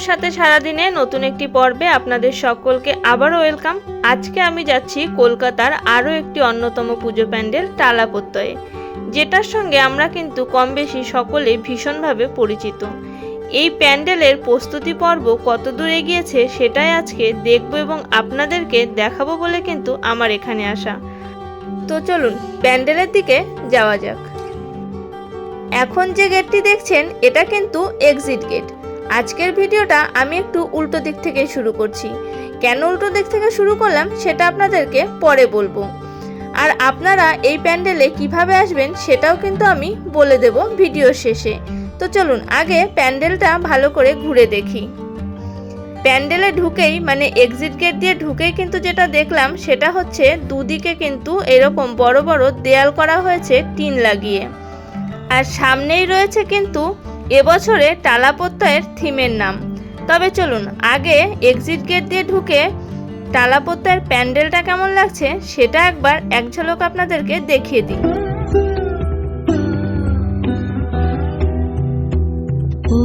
বন্ধুর সাথে সারাদিনে নতুন একটি পর্বে আপনাদের সকলকে আবারও ওয়েলকাম। আজকে আমি যাচ্ছি কলকাতার আরও একটি অন্যতম পুজো প্যান্ডেল টালা যেটার সঙ্গে আমরা কিন্তু কম বেশি সকলে ভীষণভাবে পরিচিত। এই প্যান্ডেলের প্রস্তুতি পর্ব কত দূর এগিয়েছে সেটাই আজকে দেখব এবং আপনাদেরকে দেখাবো বলে কিন্তু আমার এখানে আসা। তো চলুন, প্যান্ডেলের দিকে যাওয়া যাক। এখন যে গেটটি দেখছেন, এটা কিন্তু এক্সিট গেট আজকের ভিডিওটা আমি একটু উল্টো দিক থেকে শুরু করছি। কেন উল্টো দিক থেকে শুরু করলাম সেটা আপনাদেরকে পরে বলব। আর আপনারা এই প্যান্ডেলে কীভাবে আসবেন সেটাও কিন্তু আমি বলে দেব ভিডিও শেষে। তো চলুন আগে প্যান্ডেলটা ভালো করে ঘুরে দেখি। প্যান্ডেলে ঢুকেই মানে এক্সিট গেট দিয়ে ঢুকেই কিন্তু যেটা দেখলাম সেটা হচ্ছে দুদিকে কিন্তু এরকম বড় বড় দেয়াল করা হয়েছে টিন লাগিয়ে। আর সামনেই রয়েছে কিন্তু এবছরে টালাপত্তয়ের থিমের নাম। তবে চলুন, আগে এক্সিট গেট দিয়ে ঢুকে টালাপত্তয়ের প্যান্ডেলটা কেমন লাগছে সেটা একবার এক ঝলক আপনাদেরকে দেখিয়ে দিই। ও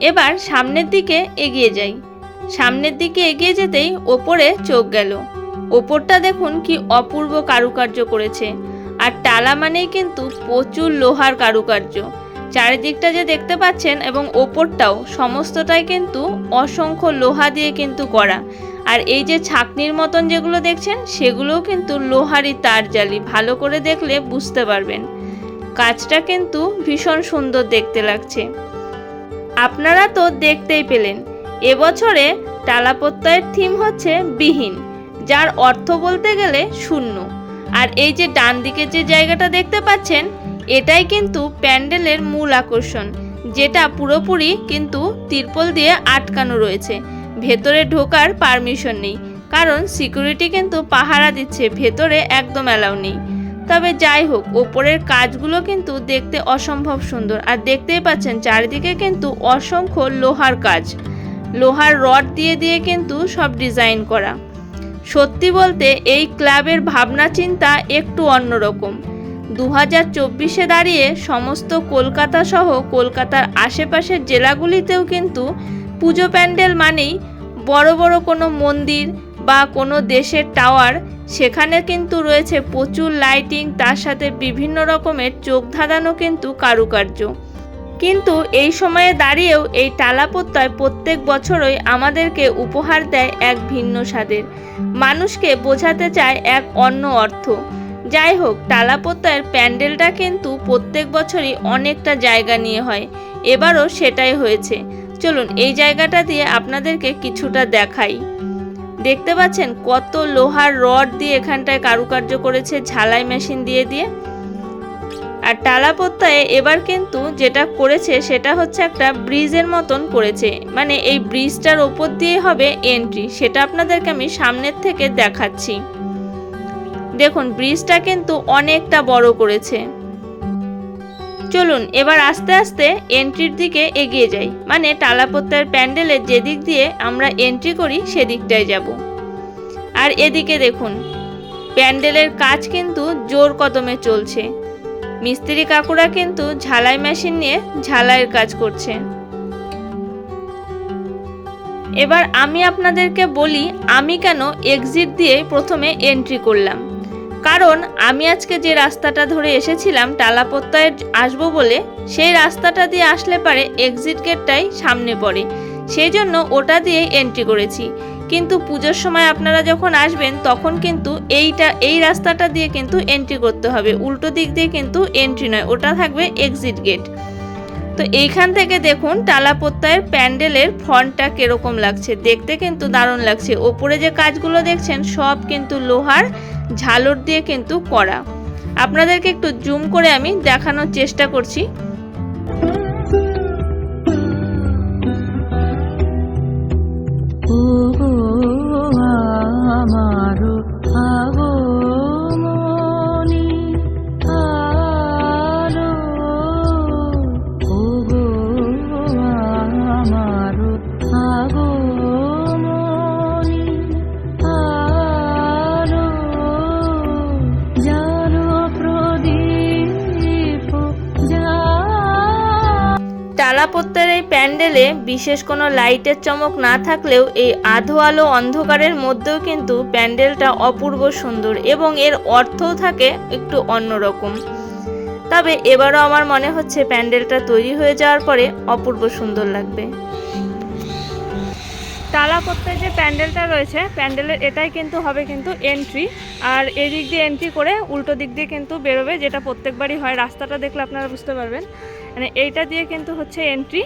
এবার সামনের দিকে এগিয়ে যাই। সামনের দিকে এগিয়ে যেতেই ওপরে চোখ গেল। ওপরটা দেখুন কি অপূর্ব কারুকার্য করেছে। আর টালা মানেই কিন্তু প্রচুর লোহার কারুকার্য। চারিদিকটা যে দেখতে পাচ্ছেন এবং ওপরটাও সমস্তটাই কিন্তু অসংখ্য লোহা দিয়ে কিন্তু করা। আর এই যে ছাকনির মতন যেগুলো দেখছেন, সেগুলোও কিন্তু লোহারই তার জালি। ভালো করে দেখলে বুঝতে পারবেন। কাজটা কিন্তু ভীষণ সুন্দর দেখতে লাগছে। আপনারা তো দেখতেই পেলেন, এবছরে টালাপত্তয়ের থিম হচ্ছে বিহীন, যার অর্থ বলতে গেলে শূন্য। আর এই যে ডান দিকে যে জায়গাটা দেখতে পাচ্ছেন, এটাই কিন্তু প্যান্ডেলের মূল আকর্ষণ, যেটা পুরোপুরি কিন্তু তিরপল দিয়ে আটকানো রয়েছে। ভেতরে ঢোকার পারমিশন নেই, কারণ সিকিউরিটি কিন্তু পাহারা দিচ্ছে, ভেতরে একদম অ্যালাউ নেই। তবে যাই হোক, ওপরের কাজগুলো কিন্তু দেখতে অসম্ভব সুন্দর। আর দেখতেই পাচ্ছেন, চারিদিকে কিন্তু অসংখ্য লোহার কাজ। লোহার রড দিয়ে দিয়ে কিন্তু সব ডিজাইন করা। সত্যি বলতে, এই ক্লাবের ভাবনা চিন্তা একটু অন্যরকম। দু হাজার চব্বিশে দাঁড়িয়ে সমস্ত কলকাতা সহ কলকাতার আশেপাশের জেলাগুলিতেও কিন্তু পুজো প্যান্ডেল মানেই বড় বড় কোনো মন্দির বা কোনো দেশের টাওয়ার সেখানে কিন্তু রয়েছে প্রচুর লাইটিং তার সাথে বিভিন্ন রকমের চোখ ধাঁধানো কিন্তু কারুকার্য। কিন্তু এই সময়ে দাঁড়িয়েও এই টালাপত্তয় প্রত্যেক বছরই আমাদেরকে উপহার দেয় এক ভিন্ন স্বাদের। মানুষকে বোঝাতে চায় এক অন্য অর্থ। যাই হোক টালাপত্তয়ের প্যান্ডেলটা কিন্তু প্রত্যেক বছরই অনেকটা জায়গা নিয়ে হয়। এবারও সেটাই হয়েছে। চলুন, এই জায়গাটা দিয়ে আপনাদেরকে কিছুটা দেখাই। দেখতে পাচ্ছেন কত লোহার রড দিয়ে এখানটায় কারুকার্য করেছে, ঝালাই মেশিন দিয়ে দিয়ে। আর টালাপত্তায় এবার কিন্তু যেটা করেছে সেটা হচ্ছে একটা ব্রিজের মতন করেছে। মানে এই ব্রিজটার ওপর দিয়ে হবে এন্ট্রি সেটা আপনাদেরকে আমি সামনের থেকে দেখাচ্ছি। দেখুন, ব্রিজটা কিন্তু অনেকটা বড় করেছে। চলুন, এবার আস্তে আস্তে এন্ট্রির দিকে এগিয়ে যাই। মানে টালাপত্তার প্যান্ডেলের যেদিক দিয়ে আমরা এন্ট্রি করি, সেদিকটায় যাব। আর এদিকে দেখুন, প্যান্ডেলের কাজ কিন্তু জোর কদমে চলছে। মিস্ত্রি কাকুরা কিন্তু ঝালাই মেশিন নিয়ে ঝালাইয়ের কাজ করছে। এবার আমি আপনাদেরকে বলি, আমি কেন এক্সিট দিয়ে প্রথমে এন্ট্রি করলাম। কারণ আমি আজকে যে রাস্তাটা ধরে এসেছিলাম টালাপত্তায় আসব বলে, সেই রাস্তাটা দিয়ে আসলে পারে এক্সিট গেটটাই সামনে পড়ে। সেই জন্য ওটা দিয়ে এন্ট্রি করেছি। কিন্তু পুজোর সময় আপনারা যখন আসবেন, তখন কিন্তু এইটা, এই রাস্তাটা দিয়ে কিন্তু এন্ট্রি করতে হবে। উল্টো দিক দিয়ে কিন্তু এন্ট্রি নয়, ওটা থাকবে এক্সিট গেট তো এইখান থেকে দেখুন টালাপত্তায়ের প্যান্ডেলের ফ্রন্টটা কীরকম লাগছে। দেখতে কিন্তু দারুণ লাগছে। ওপরে যে কাজগুলো দেখছেন, সব কিন্তু লোহার। ঝালর দিয়ে কিন্তু করা আপনাদেরকে একটু জুম করে আমি দেখানোর চেষ্টা করছি। টালাপত্তের এই প্যান্ডেলে বিশেষ কোনো লাইটের চমক না থাকলেও এই আধো আলো অন্ধকারের মধ্যেও কিন্তু প্যান্ডেলটা অপূর্ব সুন্দর এবং এর অর্থও থাকে একটু অন্যরকম। তবে এবারও আমার মনে হচ্ছে প্যান্ডেলটা তৈরি হয়ে যাওয়ার পরে অপূর্ব সুন্দর লাগবে। তালাপত্তায় যে প্যান্ডেলটা রয়েছে, প্যান্ডেলের এটাই কিন্তু হবে কিন্তু এন্ট্রি আর এই দিক দিয়ে এন্ট্রি করে উল্টো দিক দিয়ে কিন্তু বেরোবে, যেটা প্রত্যেকবারই হয়। রাস্তাটা দেখলে আপনারা বুঝতে পারবেন। মানে এইটা দিয়ে কিন্তু হচ্ছে এন্ট্রি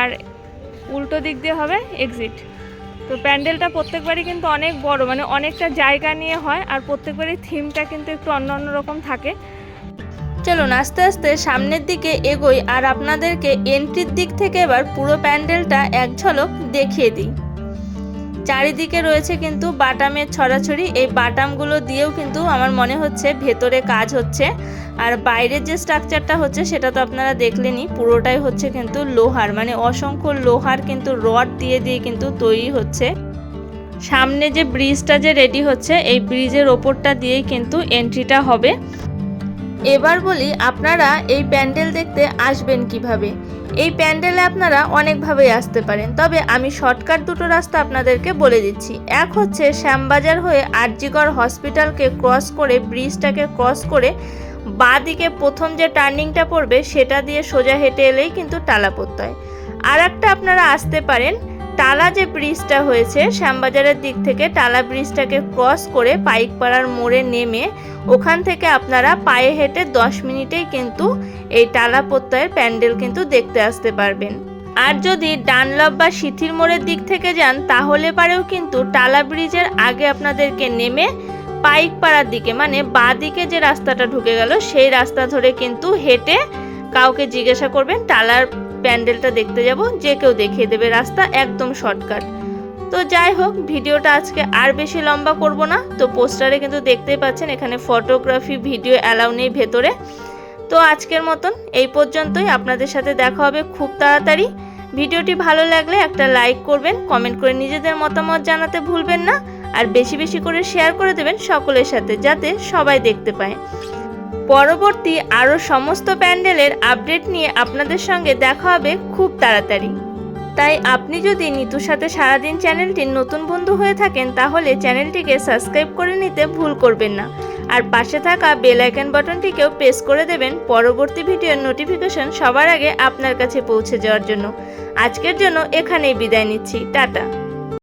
আর উল্টো দিক দিয়ে হবে এক্সিট তো প্যান্ডেলটা প্রত্যেকবারই কিন্তু অনেক বড় মানে অনেকটা জায়গা নিয়ে হয়। আর প্রত্যেকবারই থিমটা কিন্তু একটু অন্য অন্য রকম থাকে। চলুন আস্তে আস্তে সামনের দিকে এগোই আর আপনাদেরকে এন্ট্রির দিক থেকে এবার পুরো প্যান্ডেলটা এক ঝলক দেখিয়ে দিই। চারিদিকে রয়েছে কিন্তু বাটামের ছড়াছড়ি। এই বাটামগুলো দিয়েও কিন্তু আমার মনে হচ্ছে ভেতরে কাজ হচ্ছে। আর বাইরের যে স্ট্রাকচারটা হচ্ছে সেটা তো আপনারা দেখলেনই, পুরোটাই হচ্ছে কিন্তু লোহার মানে অসংখ্য লোহার কিন্তু রড দিয়ে দিয়ে কিন্তু তৈরি হচ্ছে। সামনে যে ব্রিজটা যে রেডি হচ্ছে, এই ব্রিজের ওপরটা দিয়েই কিন্তু এন্ট্রিটা হবে। এবার বলি আপনারা এই প্যান্ডেল দেখতে আসবেন কীভাবে। এই প্যান্ডেলে আপনারা অনেকভাবেই আসতে পারেন। তবে আমি শর্টকাট দুটো রাস্তা আপনাদেরকে বলে দিচ্ছি। এক হচ্ছে শ্যামবাজার হয়ে আরজিগড় হসপিটালকে ক্রস করে, ব্রিজটাকে ক্রস করে বাঁ দিকে প্রথম যে টার্নিংটা পড়বে, সেটা দিয়ে সোজা হেঁটে এলেই কিন্তু টালাপত্তয়। আর একটা আপনারা আসতে পারেন টালা যে ব্রিজটা হয়েছে, শ্যামবাজারের দিক থেকে টালা ব্রিজটাকে ক্রস করে পাইকপাড়ার মোড়ে নেমে ওখান থেকে আপনারা পায়ে হেঁটে দশ মিনিটেই কিন্তু এই টালা প্রত্যয়ের প্যান্ডেল কিন্তু দেখতে আসতে পারবেন। আর যদি ডানলপ বা সিথির মোড়ের দিক থেকে যান, তাহলে পারেও কিন্তু টালা ব্রিজের আগে আপনাদেরকে নেমে পাইকপাড়ার দিকে মানে বাঁ দিকে যে রাস্তাটা ঢুকে গেল, সেই রাস্তা ধরে কিন্তু হেঁটে কাউকে জিজ্ঞাসা করবেন টালার প্যান্ডেলটা দেখতে যাব, যে কেউ দেখিয়ে দেবে রাস্তা, একদম শর্টকাট। তো যাই হোক, ভিডিওটা আজকে আর বেশি লম্বা করব না। তো পোস্টারে কিন্তু দেখতেই পাচ্ছেন, এখানে ফটোগ্রাফি, ভিডিও অ্যালাউ নেই ভেতরে। তো আজকের মতন এই পর্যন্তই। আপনাদের সাথে দেখা হবে খুব তাড়াতাড়ি। ভিডিওটি ভালো লাগলে একটা লাইক করবেন, কমেন্ট করে নিজেদের মতামত জানাতে ভুলবেন না। আর বেশি বেশি করে শেয়ার করে দেবেন সকলের সাথে, যাতে সবাই দেখতে পায়। পরবর্তী আরও সমস্ত প্যান্ডেলের আপডেট নিয়ে আপনাদের সঙ্গে দেখা হবে খুব তাড়াতাড়ি। তাই আপনি যদি নিতুর সাথে সারাদিন চ্যানেলটির নতুন বন্ধু হয়ে থাকেন, তাহলে চ্যানেলটিকে সাবস্ক্রাইব করে নিতে ভুল করবেন না। আর পাশে থাকা বেল আইকন বাটনটিকেও প্রেস করে দেবেন পরবর্তী ভিডিওর নোটিফিকেশন সবার আগে আপনার কাছে পৌঁছে যাওয়ার জন্য। আজকের জন্য এখানেই বিদায় নিচ্ছি। টাটা।